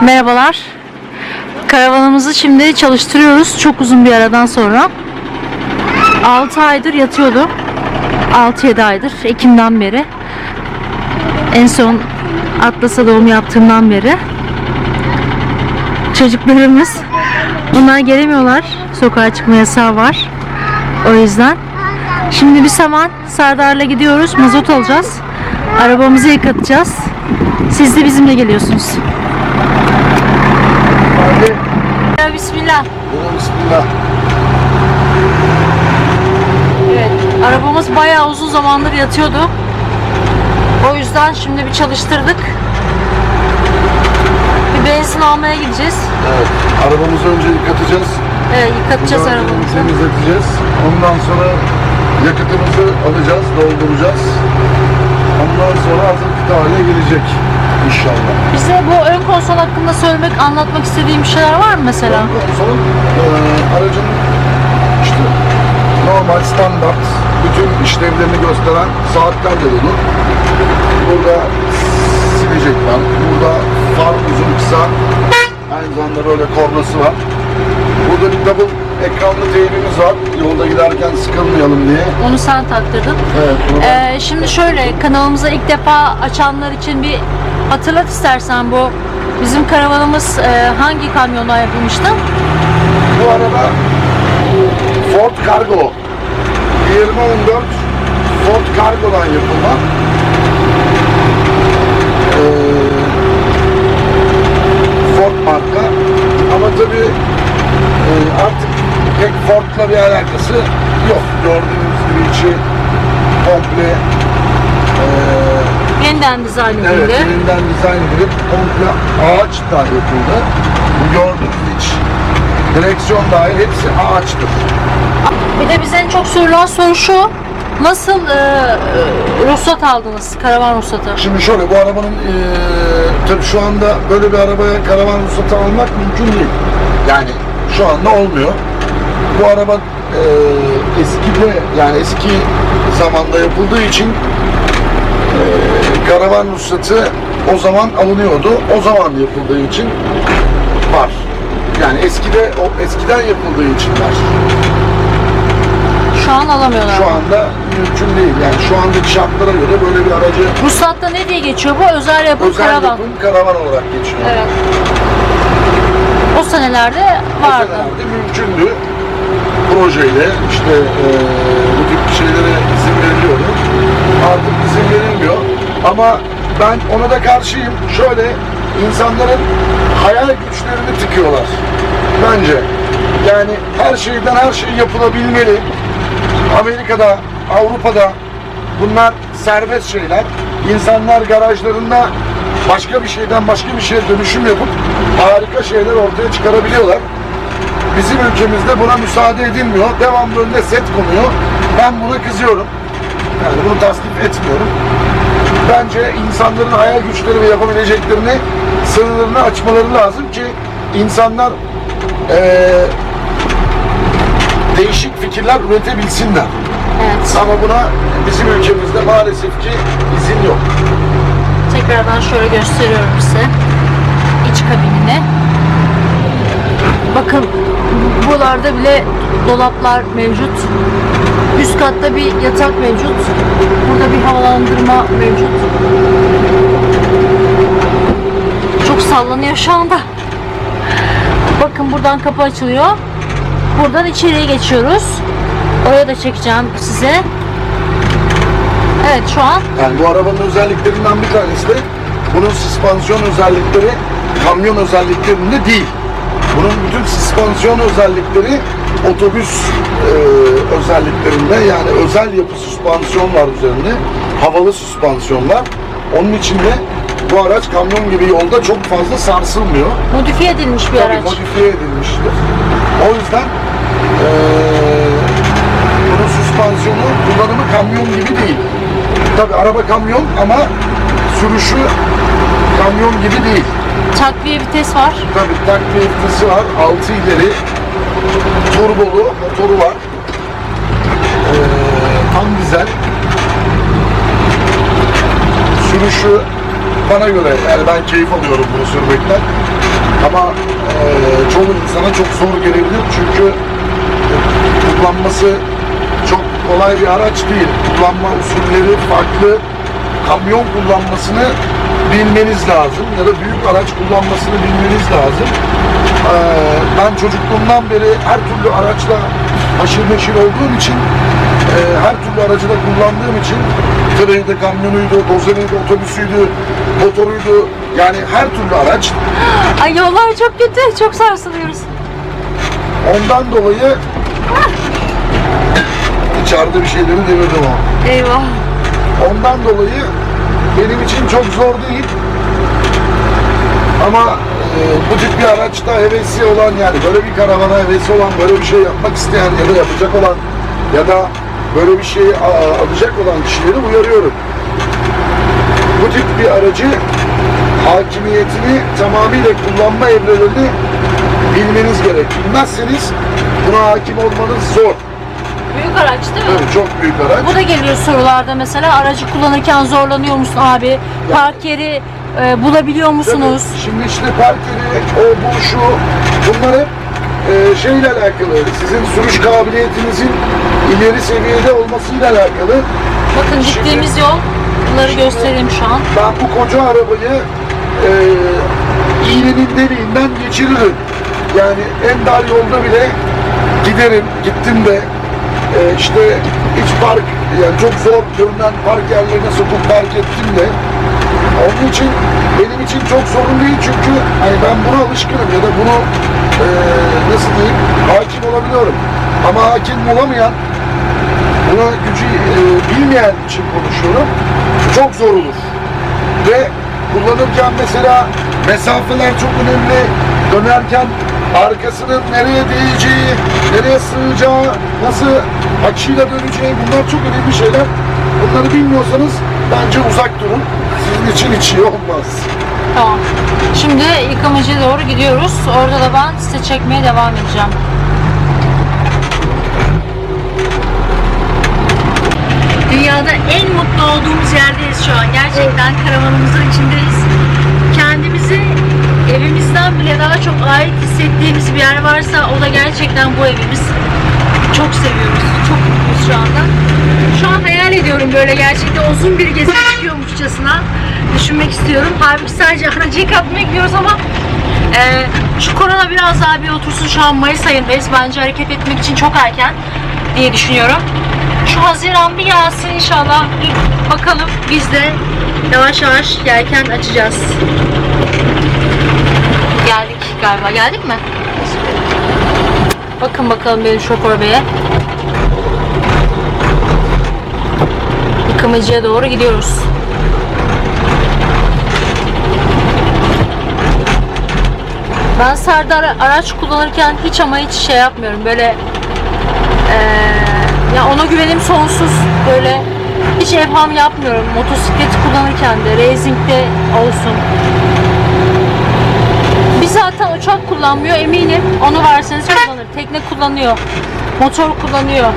Merhabalar. Karavanımızı şimdi çalıştırıyoruz. Çok uzun bir aradan sonra. 6 aydır yatıyordu. 6-7 aydır. Ekim'den beri. En son Atlas'a doğum yaptığımdan beri. Çocuklarımız bunlar gelemiyorlar. Sokağa çıkma yasağı var. O yüzden. Şimdi bir zaman Serdar'la gidiyoruz. Mazot alacağız. Arabamızı yıkatacağız. Siz de bizimle geliyorsunuz. Hadi. Ya Bismillah. Buyurun bismillah. Evet. Arabamız bayağı uzun zamandır yatıyordu. O yüzden şimdi bir çalıştırdık. Bir benzin almaya gideceğiz. Evet. Arabamızı önce yıkatacağız. Evet, yıkatacağız sonra arabamızı. Temizleteceğiz. Ondan sonra yakıtımızı alacağız, dolduracağız. Ondan sonra artık hale gelecek inşallah. Bize bu ön konsol hakkında söylemek, anlatmak istediğim şeyler var mı mesela? Konsolun e, aracın işte normal standart bütün işlevlerini gösteren saatler de dolu. Burada silecek var. Burada far uzun kısa. Aynı zamanda böyle kornası var. Burada bir double ekranlı teybimiz var. Yolda giderken sıkılmayalım diye. Onu sen taktırdın. Evet. ben- Ee, şimdi şöyle kanalımıza ilk defa açanlar için bir hatırlat istersen bu bizim karavanımız e, hangi kamyondan yapılmıştı? Bu araba Ford Cargo 2014 Ford Cargo'dan yapılma. Ee, Ford marka ama tabi artık pek Ford'la bir alakası yok. Gördüğünüz gibi içi komple ee, Yeniden dizayn edildi. Evet, yeniden dizayn edilip komple ağaçla yapıldı. Bu gördüğünüz iç, direksiyon dahil hepsi ağaçtır. Bir de bize en çok sorulan soru şu. Nasıl e, e, ruhsat aldınız? Karavan ruhsatı. Şimdi şöyle, bu arabanın eee tabii şu anda böyle bir arabaya karavan ruhsatı almak mümkün değil. Yani şu anda olmuyor. Bu araba eee eskide, yani eski zamanda yapıldığı için eee, karavan ruhsatı o zaman alınıyordu. O zaman yapıldığı için var. Yani eskide o eskiden yapıldığı için var. Şu an alamıyorlar. Şu anda mümkün değil. Yani şu andaki şartlara göre böyle bir aracı Ruhsatta ne diye geçiyor bu? Özel yapım özel karavan. yapım karavan olarak geçiyor. Evet. O senelerde vardı. Vardı. mümkündü. Projeyle işte eee bu tip şeylere izin veriliyordu. Artık izin verilmiyor. Ama ben ona da karşıyım. Şöyle insanların hayal güçlerini tıkıyorlar. Bence. Yani her şeyden her şey yapılabilmeli. Amerika'da, Avrupa'da bunlar serbest şeyler. İnsanlar garajlarında başka bir şeyden başka bir şeye dönüşüm yapıp harika şeyler ortaya çıkarabiliyorlar. Bizim ülkemizde buna müsaade edilmiyor. Devamlı önüne set konuyor. Ben buna kızıyorum. Yani bunu tasdik etmiyorum. Bence insanların hayal güçleri ve yapabileceklerini sınırlarını açmaları lazım ki insanlar eee, değişik fikirler üretebilsinler. Evet. Ama buna bizim ülkemizde maalesef ki izin yok. Tekrardan şöyle gösteriyorum size. İç kabinini. Bakın buralarda bile dolaplar mevcut. Üst katta bir yatak mevcut. Burada bir havalandırma mevcut. Çok sallanıyor şu anda. Bakın buradan kapı açılıyor. Buradan içeriye geçiyoruz. Oraya da çekeceğim size. Evet şu an Yani bu arabanın özelliklerinden bir tanesi de bunun süspansiyon özellikleri kamyon özelliklerinde değil. Bunun bütün süspansiyon özellikleri otobüs e, özelliklerinde yani özel yapı süspansiyon var üzerinde. Havalı süspansiyon var. Onun için de bu araç kamyon gibi yolda çok fazla sarsılmıyor. modifiye edilmiş bir Tabii araç. modifiye edilmiştir. O yüzden eee bunun süspansiyonu kullanımı kamyon gibi değil. Tabi araba kamyon ama sürüşü kamyon gibi değil. Takviye vites var. Tabi takviye vitesi var, 6 ileri, turbolu motoru var. Eee tam dizel. Sürüşü bana göre yani ben keyif alıyorum bunu sürmekten. Ama e, çoğu insana çok zor gelebilir çünkü kullanması çok kolay bir araç değil. Kullanma usulleri farklı. Kamyon kullanmasını bilmeniz lazım ya da büyük araç kullanmasını bilmeniz lazım. Ee, ben çocukluğumdan beri her türlü araçla haşır neşir olduğum için e, her türlü aracı da kullandığım için tırıydı, kamyonuydu, dozeriydi, otobüsüydü, motoruydu yani her türlü araç Ay yollar çok kötü. Çok sarsılıyoruz. ondan dolayı içeride bir şeyleri devirdim o. Eyvah. Ondan dolayı benim için çok zor değil. Ama e, bu tip bir araçta hevesi olan yani böyle bir karavana hevesi olan, böyle bir şey yapmak isteyen ya da yapacak olan ya da böyle bir şey a- alacak olan kişileri uyarıyorum. Bu tip bir aracı hakimiyetini tamamıyla kullanma evrelerini bilmeniz gerek. Bilmezseniz buna hakim olmanız zor. Büyük araç değil mi? Evet, çok büyük araç. Bu da geliyor sorularda mesela aracı kullanırken zorlanıyor musun abi? Park yeri e, bulabiliyor musunuz? Tabii, Şimdi işte park o bu şu bunlar hep e, şeyle alakalı. Sizin sürüş kabiliyetinizin ileri seviyede olmasıyla alakalı. Bakın Şimdi- gittiğimiz yol. Bunları göstereyim şu an. Ben bu koca arabayı e, iğnenin deliğinden geçiririm. Yani en dar yolda bile giderim. Gittim de e, işte hiç park yani çok zor görünen park yerlerine sokup park ettim de onun için benim için çok sorun değil çünkü hani ben buna alışkınım ya da bunu e, nasıl diyeyim hakim olabiliyorum. Ama hakim olamayan buna gücü e, bilmeyen için konuşuyorum. Çok zor olur. Ve kullanırken mesela mesafeler çok önemli. Dönerken arkasının nereye değeceği, nereye sığacağı, nasıl açıyla döneceği bunlar çok önemli şeyler. Bunları bilmiyorsanız bence uzak durun. Sizin için hiç iyi olmaz. Tamam. Şimdi yıkamacıya doğru gidiyoruz. Orada da ben size çekmeye devam edeceğim. Dünyada en mutlu olduğumuz yerdeyiz şu an. Gerçekten karavanımızın içindeyiz. Kendimizi evimizden bile daha çok ait hissettiğimiz bir yer varsa o da gerçekten bu evimiz. Çok seviyoruz. Çok mutluyuz şu anda. Şu an hayal ediyorum böyle gerçekten uzun bir gezi çıkıyormuşçasına düşünmek istiyorum. Halbuki sadece aracı yıkatmaya gidiyoruz ama e, şu korona biraz daha bir otursun. Şu an Mayıs ayındayız. Bence hareket etmek için çok erken diye düşünüyorum. Şu Haziran bir yağsın inşallah. Bir bakalım biz de yavaş yavaş yelken açacağız. Geldik galiba. Geldik mi? Bakın bakalım benim şoför beye. Yıkamacıya doğru gidiyoruz. Ben Serdar araç kullanırken hiç ama hiç şey yapmıyorum. Böyle eee, ya ona güvenim sonsuz. Böyle hiç evham yapmıyorum. Motosiklet kullanırken de, racing'de olsun. Bir zaten uçak kullanmıyor eminim. Onu verseniz kullanır. Tekne kullanıyor. Motor kullanıyor.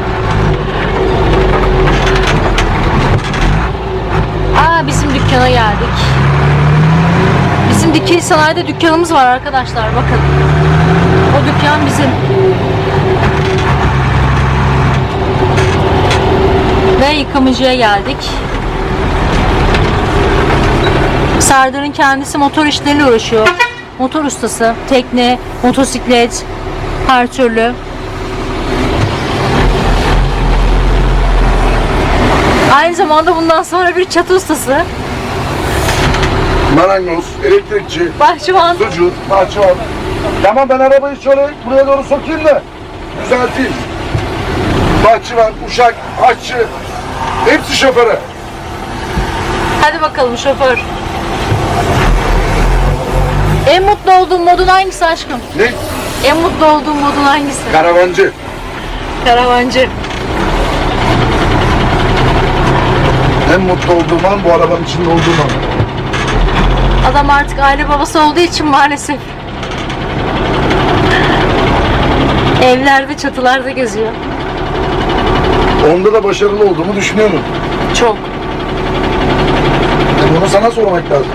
Aa bizim dükkana geldik. Bizim dikey sanayide dükkanımız var arkadaşlar bakın. O dükkan bizim. Ve yıkamacıya geldik. Serdar'ın kendisi motor işleriyle uğraşıyor. Motor ustası, tekne, motosiklet, her türlü. Aynı zamanda bundan sonra bir çatı ustası, Marangoz, elektrikçi, bahçıvan. sucu, bahçıvan. Tamam ben arabayı şöyle buraya doğru sokayım da düzelteyim. Bahçıvan, uşak, aşçı, hepsi şoföre. Hadi bakalım şoför. En mutlu olduğun modun hangisi aşkım? Ne? En mutlu olduğun modun hangisi? Karavancı. Karavancı. En mutlu olduğum an bu arabanın içinde olduğum an. Adam artık aile babası olduğu için maalesef. Evlerde, çatılarda geziyor. Onda da başarılı olduğumu düşünüyorum. Çok. E bunu sana sormak lazım.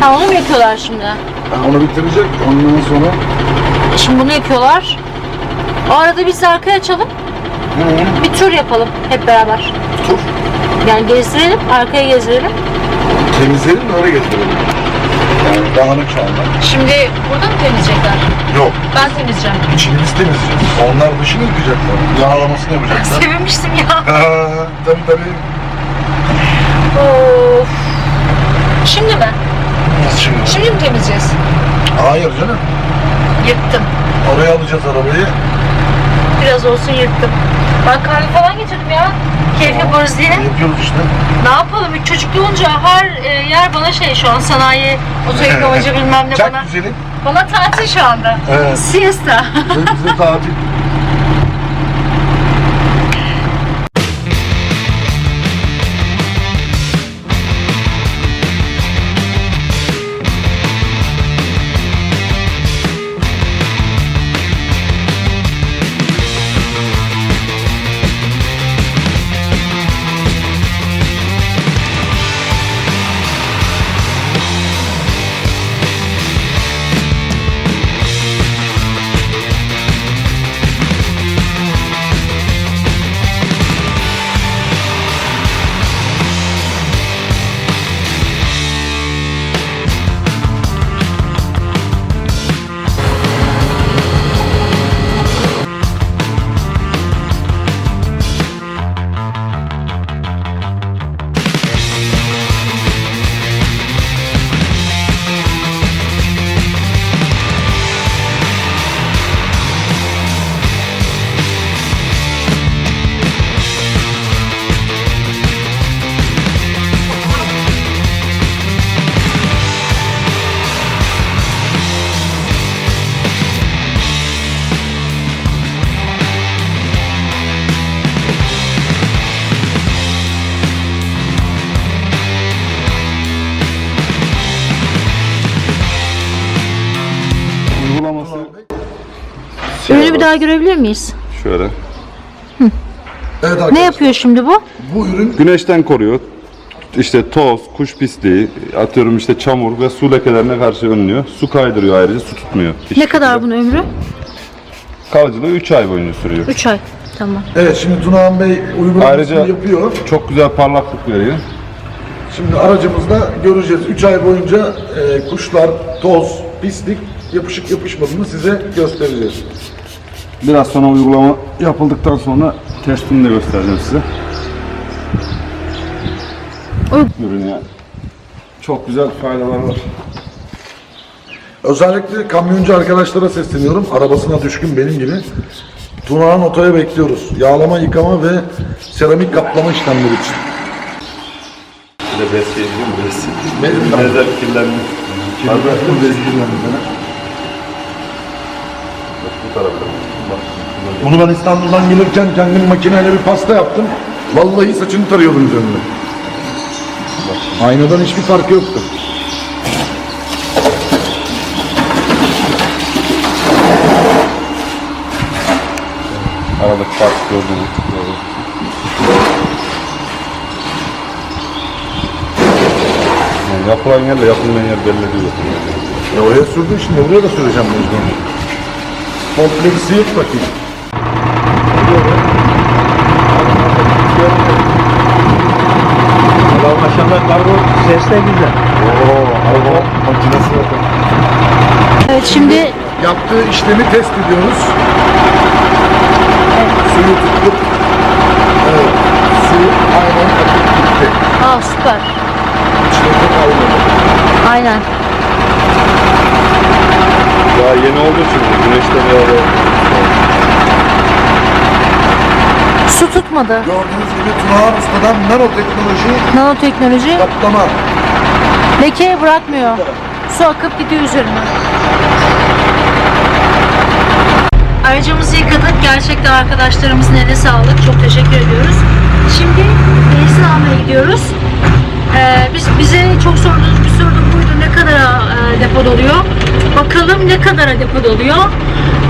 Ha onu mu yapıyorlar şimdi? Yani onu bitirecek. Ondan sonra Şimdi bunu yapıyorlar. O arada biz de arkaya açalım. Hı. Bir tur yapalım hep beraber. tur Yani gezdirelim, arkaya gezdirelim. temizleyelim de öyle getirelim. Dağınık şu anda. Şimdi burada mı temizleyecekler? Yok. Ben temizleyeceğim. İçini biz temizleyeceğiz. Onlar dışını yıkayacaklar. Yağlamasını yapacaklar. Sevinmiştim ya. Ha, tabii tabii. Of. Şimdi mi? Nasıl şimdi? Şimdi mi temizleyeceğiz? Hayır canım. Yırttım. Oraya alacağız arabayı. Biraz olsun yırttım. Ben kahve falan getirdim ya. Keyif yaparız diye. Yapıyoruz işte. Ne yapalım? Üç çocuklu olunca her e, yer bana şey şu an sanayi, otoyıkamacı bilmem ne Çok bana. güzelim. Bana tatil şu anda. Evet. Siesta. Bize, bize tatil. bir daha görebilir miyiz? şöyle. Evet Ne arkadaşlar. yapıyor şimdi bu? Bu ürün Güneşten koruyor. İşte toz, kuş pisliği, atıyorum işte çamur ve su lekelerine karşı önlüyor. Su kaydırıyor ayrıca, su tutmuyor. Ne kadar bunun ömrü? Kalıcılığı 3 ay boyunca sürüyor. 3 ay. Tamam. Evet şimdi Tunahan Bey uygulamasını Ayrıca- yapıyor. Çok güzel parlaklık veriyor. Şimdi aracımızda göreceğiz. 3 ay boyunca e, kuşlar, toz, pislik yapışık yapışmadığını size göstereceğiz. Biraz sonra uygulama yapıldıktan sonra testini de göstereceğim size. Ürün yani. Çok güzel faydalar var. Özellikle kamyoncu arkadaşlara sesleniyorum. Arabasına düşkün benim gibi. Tunağan otoya bekliyoruz. Yağlama, yıkama ve seramik kaplama işlemleri için. Bir de besleyici mi? De. Nezer kirlenmiş. Bakın bezgirlerimize. Bu tarafta. Bunu ben İstanbul'dan gelirken kendim makineyle bir pasta yaptım. Vallahi saçını tarıyordum üzerinde. Aynadan hiçbir farkı yoktu. Aradaki fark gördüğünüz. Yani yapılan yerle yapılmayan yer belli değil. Ya oraya sürdüm şimdi oraya da süreceğim mecbur. Kompleksi yırt bakayım. De güzel. Oo, araba makinesi bakın. Evet şimdi Yaptığı işlemi test ediyoruz. Suyu tuttuk. Evet. Su aynen akıp gitti. aa süper. İçeride kalmadı. Aynen. Daha yeni olduğu için güneşte böyle Su tutmadı. Gördüğünüz gibi Tunağan Usta'dan nanoteknoloji Nanoteknoloji kaplama. leke bırakmıyor. Su akıp gidiyor üzerine. Aracımızı yıkadık. Gerçekten arkadaşlarımızın eline sağlık. Çok teşekkür ediyoruz. Şimdi benzin almaya gidiyoruz. Ee, biz bize çok sorduğunuz bir soru da buydu. Ne kadara e, depo doluyor? Bakalım ne kadara depo doluyor?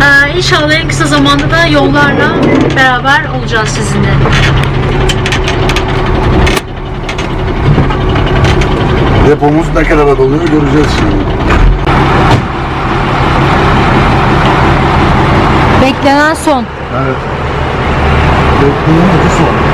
Ee, inşallah en kısa zamanda da yollarla beraber olacağız sizinle. Depomuz ne kadar doluyor göreceğiz şimdi. Beklenen son. Evet. Bekleyin ucu son.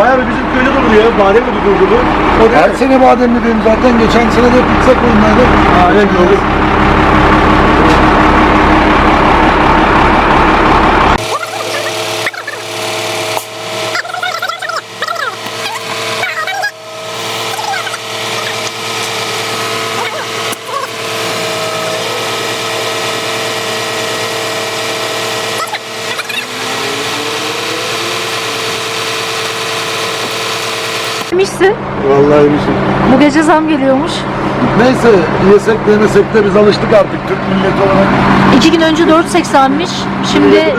Bayağı bir bizim köyde durdu ya. O da Her sene bademliyim zaten. Geçen sene de pizza koyunlardı. Aynen gördüm. Demişsin. Vallahi bir şey. Bu gece zam geliyormuş. Neyse yesek de yemesek de biz alıştık artık Türk milleti olarak. İki gün önce 4.80'miş. Şimdi 5.32.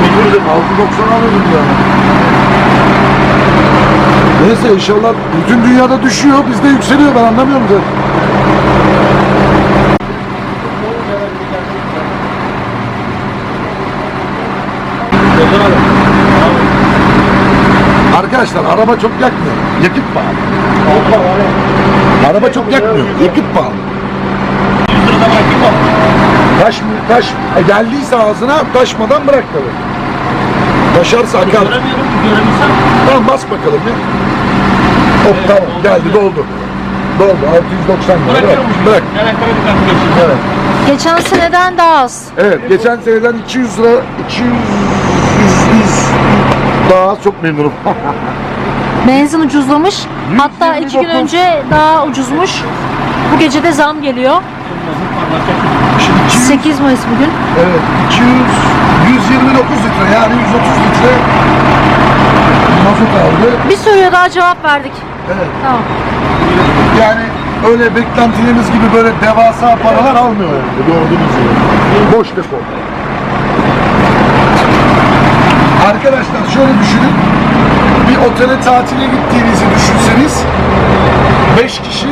Mecbur de 6.90 alıyorduk yani. Neyse inşallah bütün dünyada düşüyor bizde yükseliyor ben anlamıyorum zaten. Arkadaşlar araba çok yakmıyor. Yakıt pahalı. Araba çok yakmıyor. Yakıt pahalı. 100 liradan bırakayım mı? Taş mı? Taş. E, geldiyse ağzına taşmadan bırak tabii. Taşarsa akar. Göremiyorum ki. Tamam bas bakalım ya. Hop tamam geldi doldu. Doldu 690 lira. Bırak. Bırak. Evet. Geçen seneden daha az. Evet geçen seneden 200 lira 200 100, 100 daha az çok memnunum. Benzin ucuzlamış. Hatta iki gün 129. önce daha ucuzmuş. Bu gece de zam geliyor. Şimdi 200, 8 Mayıs bugün. evet 200 129 litre yani 130 litre mazot aldı. Bir soruya daha cevap verdik. Evet. Tamam. Yani öyle beklentileriniz gibi böyle devasa paralar almıyor yani gördüğünüz gibi. Boş depo. Arkadaşlar şöyle düşünün. Bir otele tatile gittiğinizi düşünseniz 5 kişi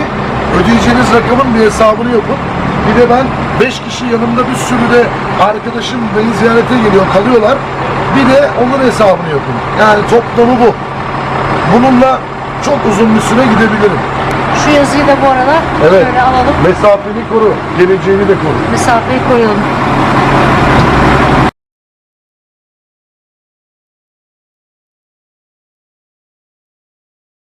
ödeyeceğiniz rakamın bir hesabını yapın. Bir de ben 5 kişi yanımda bir sürü de arkadaşım beni ziyarete geliyor kalıyorlar. Bir de onun hesabını yapın. Yani toplamı bu. Bununla çok uzun bir süre gidebilirim. Şu yazıyı da bu arada Evet. şöyle alalım. Mesafeni koru, geleceğini de koru. Mesafeyi koyalım.